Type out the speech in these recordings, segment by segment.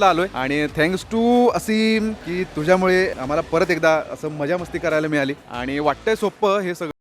ला आलोय. आणि थँक्स टू असीम की तुझ्यामुळे आम्हाला परत एकदा असं मजा मस्ती करायला मिळाली. आणि वाटतंय सोपं हे सगळं.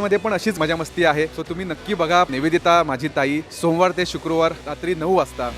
मध्ये पण अशीच मजा मस्ती आहे. सो तुम्ही नक्की बघा. निवेदिता माझी ताई. सोमवार ते शुक्रवार रात्री नऊ वाजता.